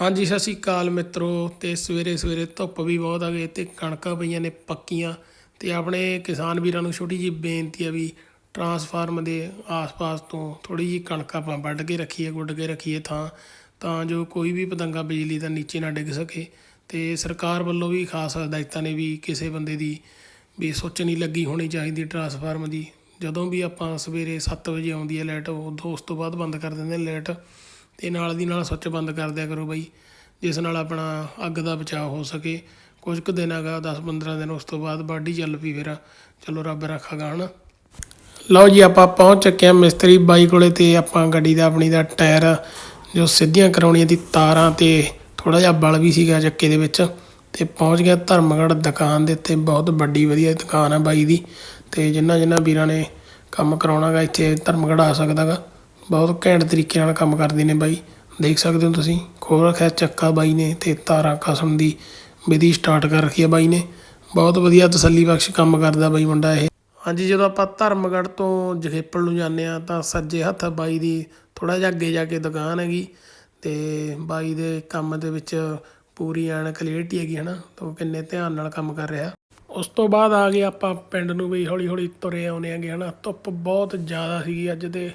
ਹਾਂਜੀ, ਸਤਿ ਸ਼੍ਰੀ ਅਕਾਲ ਮਿੱਤਰੋ, ਤੇ ਸਵੇਰੇ ਸਵੇਰੇ ਧੁੱਪ ਵੀ ਬਹੁਤ ਆ ਗਈ ਤੇ ਕਣਕਾਂ ਪਈਆਂ ਨੇ ਪੱਕੀਆਂ ਤੇ ਆਪਣੇ ਕਿਸਾਨ ਵੀਰਾਂ ਨੂੰ ਛੋਟੀ ਜੀ ਬੇਨਤੀ ਆ ਵੀ ਟਰਾਂਸਫਾਰਮ ਦੇ ਆਸ-ਪਾਸ ਤੋਂ ਥੋੜੀ ਜੀ ਕਣਕ ਆਪਾਂ ਵੱਢ ਕੇ ਰੱਖੀਏ, ਗੁੱਡ ਕੇ ਰੱਖੀਏ ਥਾਂ, ਤਾਂ ਜੋ ਕੋਈ ਵੀ ਪਤੰਗਾ ਬਿਜਲੀ ਦਾ ਨੀਚੇ ਨਾ ਡਿੱਗ ਸਕੇ ਤੇ ਸਰਕਾਰ ਵੱਲੋਂ ਵੀ ਖਾਸ ਹਦਾਇਤਾਂ ਨੇ ਵੀ ਕਿਸੇ ਬੰਦੇ ਦੀ ਵੀ ਸੋਚਣੀ ਲੱਗੀ ਹੋਣੀ ਚਾਹੀਦੀ ਟਰਾਂਸਫਾਰਮ ਦੀ। ਜਦੋਂ ਵੀ ਆਪਾਂ ਸਵੇਰੇ 7 ਵਜੇ ਆਉਂਦੀ ਹੈ ਲਾਈਟ ਉਦੋਂ ਉਸ ਤੋਂ ਬਾਅਦ ਬੰਦ ਕਰ ਦਿੰਦੇ ਨੇ ਲਾਈਟ। ਤੇ ਨਾਲ ਦੀ ਨਾਲ ਸੁੱਚ ਬੰਦ ਕਰ ਦਿਆ ਕਰੋ ਬਾਈ, ਜਿਸ ਨਾਲ ਆਪਣਾ ਅੱਗ ਦਾ ਬਚਾਅ ਹੋ ਸਕੇ। ਕੁਝ ਕੁ ਦਿਨ ਹੈਗਾ 10-15 ਦਿਨ, ਉਸ ਤੋਂ ਬਾਅਦ ਬਾਡੀ ਚੱਲ ਪਈ ਫਿਰ। ਚਲੋ ਰੱਬ ਰੱਖਾਗਾ ਹਨਾ ਲਓ ਜੀ, ਆਪਾਂ ਪਹੁੰਚ ਚੁੱਕੇ ਹਾਂ ਮਿਸਤਰੀ ਬਾਈ ਕੋਲੇ ਤੇ ਆਪਾਂ ਗੱਡੀ ਦਾ, ਆਪਣੀ ਦਾ ਟਾਇਰ ਜੋ ਸਿੱਧੀਆਂ ਕਰਾਉਣੀਆਂ ਦੀ ਤਾਰਾਂ ਤੇ ਥੋੜਾ ਜਿਹਾ ਬਲ ਵੀ ਸੀਗਾ ਚੱਕੇ ਦੇ ਵਿੱਚ। ਤੇ ਪਹੁੰਚ ਗਿਆ ਧਰਮਗੜ੍ਹ ਦੁਕਾਨ ਦੇ ਉੱਤੇ, ਬਹੁਤ ਵੱਡੀ ਵਧੀਆ ਦੁਕਾਨ ਆ ਬਾਈ ਦੀ। ਤੇ ਜਿੰਨਾ ਜਿੰਨਾ ਵੀਰਾਂ ਨੇ ਕੰਮ ਕਰਾਉਣਾਗਾ ਇੱਥੇ ਧਰਮਗੜ੍ਹ ਆ ਸਕਦਾਗਾ ਬਹੁਤ ਘੈਂਟ ਤਰੀਕੇ ਨਾਲ ਕੰਮ ਕਰਦੇ ਨੇ ਬਾਈ। ਦੇਖ ਸਕਦੇ ਹੋ ਤੁਸੀਂ, ਖੋਲ ਰੱਖਿਆ ਚੱਕਾ ਬਾਈ ਨੇ ਤੇ ਤਾਰਾਂ ਕਸਮ ਦੀ ਵਿਧੀ ਸਟਾਰਟ ਕਰ ਰੱਖੀ ਹੈ ਬਾਈ ਨੇ। ਬਹੁਤ ਵਧੀਆ ਤਸੱਲੀ ਬਖਸ਼ ਕੰਮ ਕਰਦਾ ਬਾਈ ਮੁੰਡਾ ਇਹ। ਹਾਂਜੀ, ਜਦੋਂ ਆਪਾਂ ਧਰਮਗੜ੍ਹ ਤੋਂ ਜਖੇਪਲ ਨੂੰ ਜਾਂਦੇ ਆ ਤਾਂ ਸੱਜੇ ਹੱਥ ਬਾਈ ਦੀ ਥੋੜਾ ਜਿਹਾ ਅੱਗੇ ਜਾ ਕੇ ਦੁਕਾਨ ਹੈਗੀ ਤੇ ਬਾਈ ਦੇ ਕੰਮ ਦੇ ਵਿੱਚ ਪੂਰੀ ਐਨ ਕਲੀਅਰਟੀ ਹੈਗੀ ਹਨਾ, ਤਾਂ ਉਹ ਕਿੰਨੇ ਧਿਆਨ ਨਾਲ ਕੰਮ ਕਰ ਰਿਹਾ। ਉਸ ਤੋਂ ਬਾਅਦ ਆ ਗਏ ਆਪਾਂ ਪਿੰਡ ਨੂੰ ਵੀ ਹੌਲੀ ਹੌਲੀ ਤੁਰੇ ਆਉਨੇ ਆਂਗੇ ਹਨਾ, ਧੁੱਪ ਬਹੁਤ ਜ਼ਿਆਦਾ ਸੀਗੀ ਅੱਜ ਤੇ।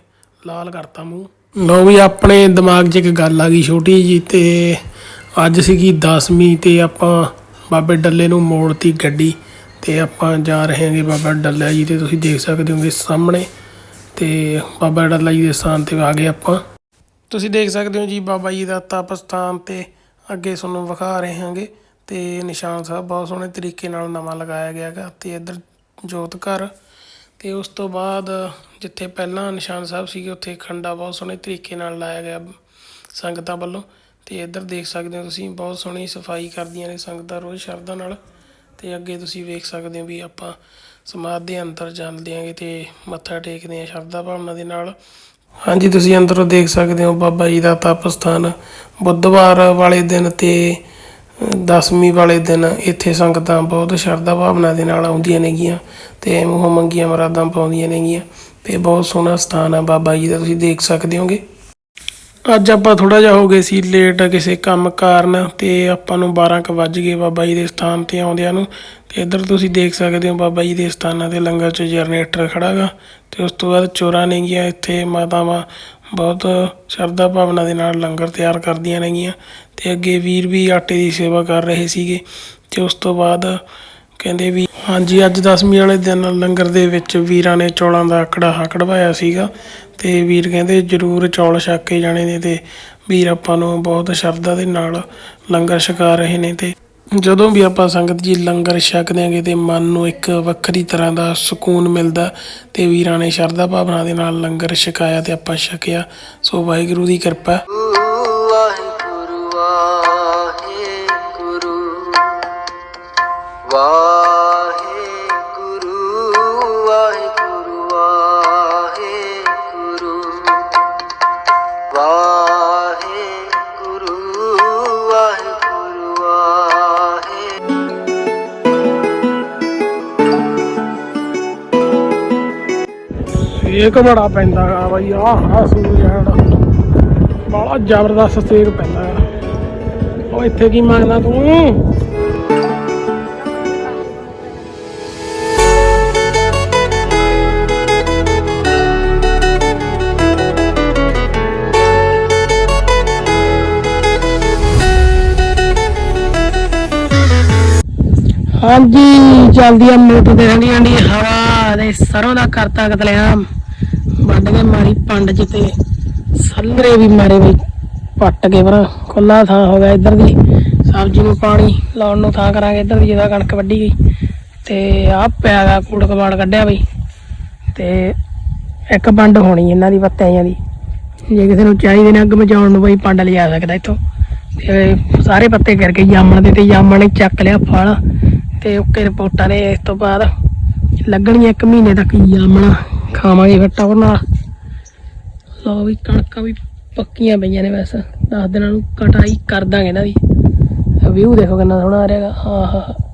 ਲਾਲ ਕਰਤਾ ਮੂੰਹ। ਲੋ ਵੀ ਆਪਣੇ ਦਿਮਾਗ 'ਚ ਇੱਕ ਗੱਲ ਆ ਗਈ ਛੋਟੀ ਜੀ ਤੇ ਅੱਜ ਸੀਗੀ 10ਵੀਂ ਤੇ ਆਪਾਂ ਬਾਬੇ ਡੱਲੇ ਨੂੰ ਮੋੜਤੀ ਗੱਡੀ ਤੇ ਆਪਾਂ ਜਾ ਰਹੇ ਹਾਂਗੇ ਬਾਬਾ ਡੱਲਾ ਜੀ ਤੇ ਤੁਸੀਂ ਦੇਖ ਸਕਦੇ ਹੋਗੇ ਸਾਹਮਣੇ ਤੇ ਬਾਬਾ ਡੱਲਾ ਜੀ ਦੇ ਸਥਾਨ ਤੇ ਆ ਗਏ ਆਪਾਂ। ਤੁਸੀਂ ਦੇਖ ਸਕਦੇ ਹੋ ਜੀ ਬਾਬਾ ਜੀ ਦਾ ਤਪ ਸਥਾਨ ਤੇ ਅੱਗੇ ਤੁਹਾਨੂੰ ਵਿਖਾ ਰਹੇ ਹਾਂਗੇ ਤੇ ਨਿਸ਼ਾਨ ਸਾਹਿਬ ਬਹੁਤ ਸੋਹਣੇ ਤਰੀਕੇ ਨਾਲ ਨਵਾਂ ਲਗਾਇਆ ਗਿਆ ਹੈਗਾ ਤੇ ਇੱਧਰ ਜੋਤ ਘਰ ਅਤੇ ਉਸ ਤੋਂ ਬਾਅਦ ਜਿੱਥੇ ਪਹਿਲਾਂ ਨਿਸ਼ਾਨ ਸਾਹਿਬ ਸੀਗੇ, ਉੱਥੇ ਖੰਡਾ ਬਹੁਤ ਸੋਹਣੇ ਤਰੀਕੇ ਨਾਲ ਲਾਇਆ ਗਿਆ ਸੰਗਤਾਂ ਵੱਲੋਂ। ਅਤੇ ਇੱਧਰ ਦੇਖ ਸਕਦੇ ਹੋ ਤੁਸੀਂ, ਬਹੁਤ ਸੋਹਣੀ ਸਫ਼ਾਈ ਕਰਦੀਆਂ ਨੇ ਸੰਗਤਾਂ ਰੋਜ਼ ਸ਼ਰਧਾ ਨਾਲ। ਤੇ ਅੱਗੇ ਤੁਸੀਂ ਵੇਖ ਸਕਦੇ ਹੋ ਵੀ ਆਪਾਂ ਸਮਾਧ ਦੇ ਅੰਦਰ ਜਾਂਦੇ ਆਂਗੇ ਤੇ ਮੱਥਾ ਟੇਕਦੇ ਆਂ ਸ਼ਰਧਾ ਭਾਵਨਾ ਦੇ ਨਾਲ। ਹਾਂਜੀ, ਤੁਸੀਂ ਅੰਦਰੋਂ ਦੇਖ ਸਕਦੇ ਹੋ ਬਾਬਾ ਜੀ ਦਾ ਤਪ ਸਥਾਨ ਬੁੱਧਵਾਰ ਵਾਲੇ ਦਿਨ ਤੇ ਦਸਵੀਂ ਵਾਲੇ ਦਿਨ ਇੱਥੇ ਸੰਗਤਾਂ ਬਹੁਤ ਸ਼ਰਧਾ ਭਾਵਨਾ ਦੇ ਨਾਲ ਆਉਂਦੀਆਂ ਨੇਗੀਆਂ ਤੇ ਮੂੰਹ ਮੰਗੀਆਂ ਮਰਾਦਾਂ ਪਾਉਂਦੀਆਂ ਨੇਗੀਆਂ ਤੇ ਬਹੁਤ ਸੋਹਣਾ ਸਥਾਨ ਆ ਬਾਬਾ ਜੀ ਦਾ, ਤੁਸੀਂ ਦੇਖ ਸਕਦੇ ਹੋਗੇ। ਅੱਜ ਆਪਾਂ ਥੋੜਾ ਜਿਹਾ ਹੋ ਗਏ ਸੀ ਲੇਟ ਕਿਸੇ ਕੰਮ ਕਾਰਨ ਤੇ ਆਪਾਂ ਨੂੰ 12 ਕੁ ਵੱਜ ਗਏ ਬਾਬਾ ਜੀ ਦੇ ਸਥਾਨ ਤੇ ਆਉਂਦਿਆਂ ਨੂੰ ਤੇ ਇੱਧਰ ਤੁਸੀਂ ਦੇਖ ਸਕਦੇ ਹੋ ਬਾਬਾ ਜੀ ਦੇ ਸਥਾਨਾਂ ਤੇ ਲੰਗਰ 'ਚ ਜਨਰੇਟਰ ਖੜਾਗਾ ਤੇ ਉਸ ਤੋਂ ਬਾਅਦ ਚੋਰਾਂ ਨੇਗੀਆਂ ਇੱਥੇ ਮਾਤਾਵਾਂ ਬਹੁਤ ਸ਼ਰਧਾ ਭਾਵਨਾ ਦੇ ਨਾਲ ਲੰਗਰ ਤਿਆਰ ਕਰਦੀਆਂ ਨੇਗੀਆਂ ਅਤੇ ਅੱਗੇ ਵੀਰ ਵੀ ਆਟੇ ਦੀ ਸੇਵਾ ਕਰ ਰਹੇ ਸੀਗੇ ਅਤੇ ਉਸ ਤੋਂ ਬਾਅਦ ਕਹਿੰਦੇ ਵੀ, ਹਾਂਜੀ, ਅੱਜ ਦਸਵੀਂ ਵਾਲੇ ਦਿਨ ਲੰਗਰ ਦੇ ਵਿੱਚ ਵੀਰਾਂ ਨੇ ਚੌਲਾਂ ਦਾ ਕੜਾਹਾ ਕਢਵਾਇਆ ਸੀਗਾ ਤੇ ਵੀਰ ਕਹਿੰਦੇ ਜਰੂਰ ਚੌਲ ਛਕ ਕੇ ਜਾਣੇ ਨੇ ਤੇ ਵੀਰ ਆਪਾਂ ਨੂੰ ਬਹੁਤ ਸ਼ਰਧਾ ਦੇ ਨਾਲ ਲੰਗਰ ਛਕਾ ਰਹੇ ਨੇ ਤੇ ਜਦੋਂ ਵੀ ਆਪਾਂ ਸੰਗਤ ਜੀ ਲੰਗਰ ਛਕਦੇ ਆਂਗੇ ਤੇ ਮਨ ਨੂੰ ਇੱਕ ਵੱਖਰੀ ਤਰ੍ਹਾਂ ਦਾ ਸਕੂਨ ਮਿਲਦਾ ਤੇ ਵੀਰਾਂ ਨੇ ਸ਼ਰਧਾ ਭਾਵਨਾ ਦੇ ਨਾਲ ਲੰਗਰ ਛਕਾਇਆ ਤੇ ਆਪਾਂ ਛਕਿਆ। ਸੋ ਵਾਹਿਗੁਰੂ ਦੀ ਕਿਰਪਾ। ਸੇਕ ਬੜਾ ਪੈਂਦਾ ਗਾ ਬਾਈ, ਆਹ ਆ ਸੂਰਜ ਹੈੜਾ ਬੜਾ ਜ਼ਬਰਦਸਤ ਸੇਕ ਪੈਂਦਾ ਗਾ ਉਹ ਇੱਥੇ ਕੀ ਮੰਗਦਾ ਤੂੰ? ਹਾਂਜੀ, ਚੱਲਦੀ ਆ ਮੋਟਰ ਤੇ ਹੰਡੀ ਹੰਡੀ ਹਵਾ ਦੇ ਸਰੋਂ ਦਾ ਕਰਤਾ ਕਤਲਿਆਮ। ਵੱਢ ਕੇ ਮਾਰੀ ਪੰਡ ਚ ਤੇ। ਸੱਲਰੇ ਵੀ ਮਾਰੇ ਬਈ, ਪੱਟ ਕੇ ਪਰ ਖੁੱਲਾ ਥਾਂ ਹੋ ਗਿਆ ਇੱਧਰ ਦੀ। ਸਬਜ਼ੀ ਨੂੰ ਪਾਣੀ ਲਾਉਣ ਨੂੰ ਥਾਂ ਕਰਾਂਗੇ, ਇੱਧਰ ਦੀ ਜਿਹਦਾ ਕਣਕ ਵੱਢੀ ਗਈ। ਤੇ ਆਹ ਪਿਆ ਗਾ ਕੂੜ ਕਬਾੜ ਕੱਢਿਆ ਬਈ। ਤੇ ਇੱਕ ਪੰਡ ਹੋਣੀ ਇਹਨਾਂ ਦੀ, ਪੱਤਿਆਂ ਦੀ। ਜੇ ਕਿਸੇ ਨੂੰ ਚਾਹੀਦੇ ਨੇ ਅੱਗ ਮਚਾਉਣ ਨੂੰ ਬਈ ਪੰਡ ਲਿਆ ਸਕਦਾ ਇੱਥੋਂ। ਤੇ ਸਾਰੇ ਪੱਤੇ ਗਿਰ ਗਏ, ਜਾਮਣ ਦੇ ਤੇ ਜਾਮਣ ਨੇ ਚੱਕ ਲਿਆ ਫਲ। ਤੇ ਓਕੇ ਰਿਪੋਰਟਾਂ ਨੇ ਇਸ ਤੋਂ ਬਾਅਦ ਲੱਗਣੀਆਂ ਇੱਕ ਮਹੀਨੇ ਤੱਕ ਜਾਮਣਾ। ਖਾਵਾਂਗੇ ਫਿਰ ਟੌਰ ਨਾਲ। ਲਓ ਵੀ ਕਣਕਾਂ ਵੀ ਪੱਕੀਆਂ ਪਈਆਂ ਨੇ ਵੈਸੇ। 10 ਦਿਨਾਂ ਨੂੰ ਕਟਾਈ ਕਰ ਦਾਂਗੇ ਇਹਨਾਂ ਦੀ ਵਿਊ ਦੇਖੋ ਕਿੰਨਾ ਸੋਹਣਾ ਆ ਰਿਹਾਗਾ ਹਾਂ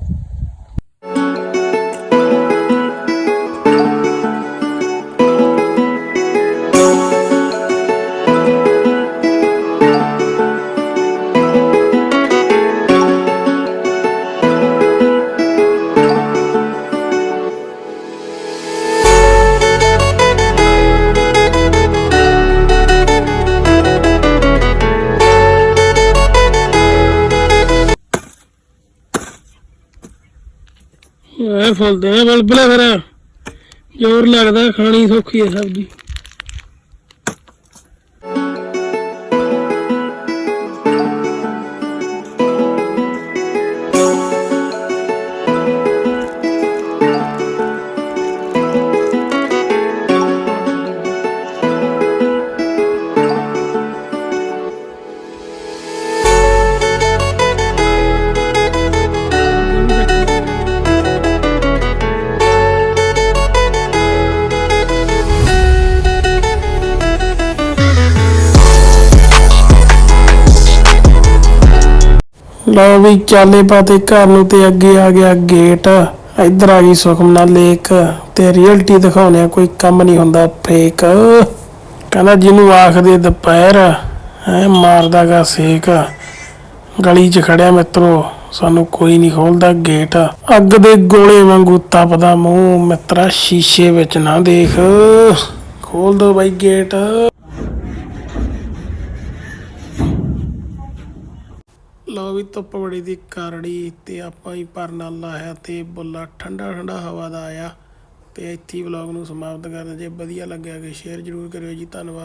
ਫੁੱਲਦੇ ਆ ਬਲਬਲੇ ਫਿਰ। ਜ਼ੋਰ ਲੱਗਦਾ ਖਾਣੀ ਸੌਖੀ ਹੈ ਸਬਜ਼ੀ। ਲਓ ਵੀ ਚਾਲੇ ਪਾਤੇ ਘਰ ਨੂੰ ਤੇ ਅੱਗੇ ਆ ਗਿਆ ਗੇਟ। ਇੱਧਰ ਆ ਗਈ ਸੁਖਮਨਾ ਲੇਕ ਤੇ ਰੀਅਲਟੀ ਦਿਖਾਉਣੇ ਕੋਈ ਕੰਮ ਨਹੀਂ ਹੁੰਦਾ ਫੇਕ ਕਹਿੰਦਾ ਜਿਹਨੂੰ ਆਖਦੇ ਦੁਪਹਿਰ, ਹੈ ਮਾਰਦਾਗਾ ਸੇਕ। ਗਲੀ 'ਚ ਖੜਿਆ ਮਿੱਤਰੋ, ਸਾਨੂੰ ਕੋਈ ਨਹੀਂ ਖੋਲਦਾ ਗੇਟ ਅੱਗ ਦੇ ਗੋਲੇ ਵਾਂਗੂ ਤਪਦਾ ਮੂੰਹ, ਮਿੱਤਰਾ, ਸ਼ੀਸ਼ੇ ਵਿੱਚ ਨਾ ਦੇਖ। ਖੋਲ ਦੋ ਬਾਈ ਗੇਟ ਲਓ ਵੀ ਧੁੱਪ ਬੜੀ ਦੀ ਕਰੜੀ ਤੇ ਆਪਾਂ ਹੀ ਪਰਨਾ ਲਾਇਆ ਤੇ ਬੁੱਲਾ ਠੰਡਾ ਠੰਡਾ ਹਵਾ ਦਾ ਆਇਆ ਤੇ ਇੱਥੇ ਵਲੌਗ ਨੂੰ ਸਮਾਪਤ ਕਰਦੇ ਜੇ ਵਧੀਆ ਲੱਗਿਆ ਕਿ ਸ਼ੇਅਰ ਜ਼ਰੂਰ ਕਰਿਓ ਜੀ, ਧੰਨਵਾਦ।